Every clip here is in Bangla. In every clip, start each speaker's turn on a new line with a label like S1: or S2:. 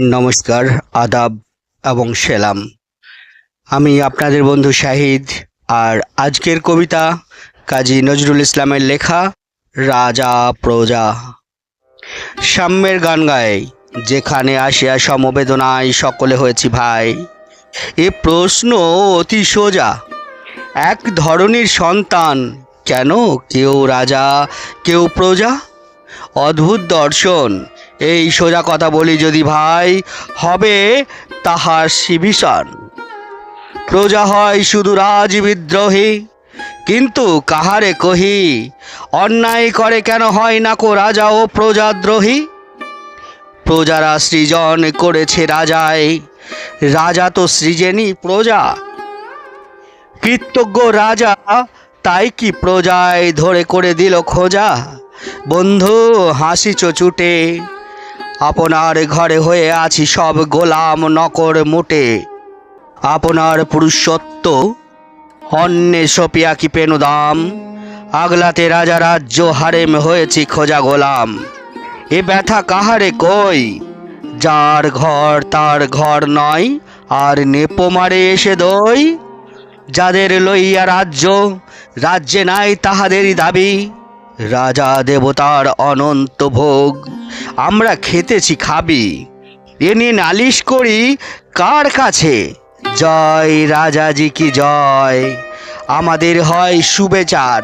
S1: নমস্কার, আদাব এবং সেলাম। আমি আপনাদের বন্ধু শাহিদ আর আজকের কবিতা কাজী নজরুল ইসলামের লেখা, রাজা প্রজা। সাম্যের গান গায়, যেখানে আসিয়া সমবেদনায় সকলে হয়েছি ভাই। এ প্রশ্ন অতি সোজা, এক ধরনের সন্তান কেন? কেউ রাজা, কেউ প্রজা? অদ্ভুত দর্শন এই সোজা কথা বলি যদি ভাই, হবে তাহার শিবিষণ প্রজা হয় শুধু রাজ বিদ্রোহী, কিন্তু কাহারে কহি, অন্যায় করে কেন হয় না কো রাজা ও প্রজাদ্রোহী প্রজারা সৃজন করেছে রাজায়, রাজা তো সৃজেনি প্রজা। কৃতজ্ঞ রাজা তাই কি প্রজায় ধরে করে দিল খোঁজা? বন্ধু হাসি চুটে। আপনার ঘরে হয়ে আছি সব গোলাম নকর মোটে। আপনার পুরুষত্ব অন্যে সপিয়া কি পেনু দাম আগলাতে রাজা রাজ্য হারেম হয়েছি খোঁজা গোলাম। এ ব্যথা কাহারে কই? যার ঘর তার ঘর নয়, আর নেপো মারে এসে দই। যাদের লইয়া রাজ্য, রাজ্যে নাই তাহাদেরই দাবি। রাজা দেবতার অনন্ত ভোগ। আমরা খেতেছি, খাবি। এ নিয়ে নালিশ করি, কার কাছে? জয় রাজাজি কি জয়। আমাদের হয় সুবেচার,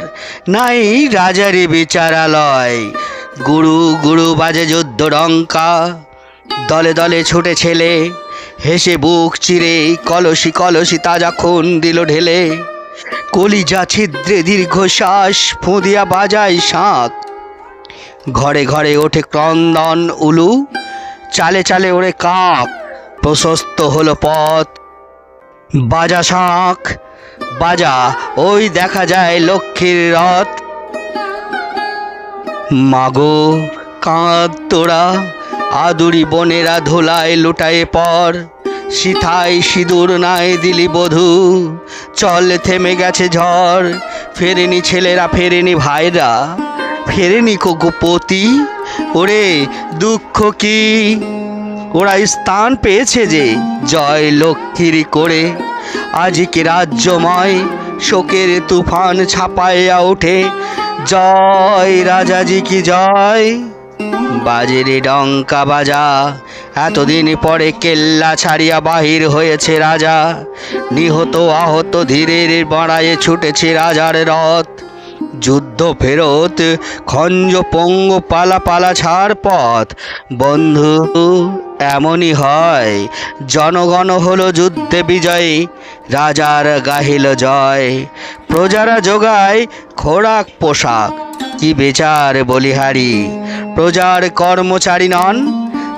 S1: নাই রাজারে বিচারালয়। গুরু গুরু বাজে যুদ্ধ ডঙ্কা দলে দলে ছুটে ছেলে, হেসে বুক চিরে, কলসি কলসি তাজা খুন দিল ঢেলে। কলিজা ছিদ্রে দীর্ঘশ্বাস ফুঁদিয়া বাজায় শাঁখ। ঘরে ঘরে ওঠে ক্রন্দন উলু, চালে চালে ওরে কাক, প্রশস্ত হলো পথ। বাজা শাঁখ, বাজা, ওই দেখা যায় লক্ষ্মীর রথ। মাগো, কাঁদ তোরা, আদুরি বনেরা ধোলায় লুটায়ে পর। সিথায় সিঁদুর নাই দিলি বধূ। চল থেমে গেছে ঝড়, ফেরেনি ছেলেরা, ফেরেনি ভাইরা। ফেরেনি কোকোপতি ওরে দুঃখ কি? ওরা স্থান পেয়েছে যে জয় লক্ষ্মীর করে। আজকে রাজ্যময়, শোকের তুফান ছাপাইয়া ওঠে। জয় রাজাজি কি জয়? বাজেরে ডঙ্কা বাজা, এতদিন পরে কেল্লা ছাড়িয়া বাহির হয়েছে রাজা। নিহত আহত ধীরের বাড়ায়ে ছুটেছে রাজার রথ। যুদ্ধ ফেরত, খঞ্জ পঙ্গ পালা পালা ছাড় পথ। বন্ধু, এমনই হয়, জনগণ হলো যুদ্ধে বিজয়ী, রাজার গাহিল জয়। প্রজারা যোগায় খোরাক পোশাক, কি বেচার বলিহারি। প্রজার কর্মচারী নন,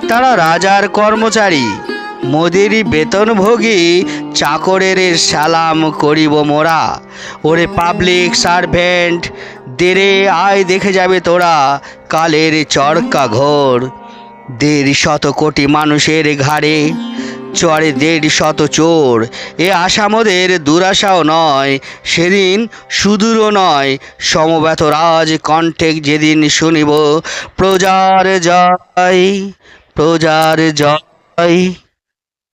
S1: তারা রাজার কর্মচারী। মোদেরই বেতনভোগী চাকরের সালাম করিব মোরা। ওরে পাবলিক সার্ভেন্ট, দেরে আয় দেখে যাবে তোরা কালের চরকা ঘোর। দেড় শত কোটি মানুষের ঘাড়ে চড়ে দেড় শত চোর। এ আশা মোদের দুরাশাও নয়, সেদিন সুদূরও নয়। সমবেত রাজ কণ্ঠে যেদিন শুনিব, প্রজার জয় প্রজার জয়।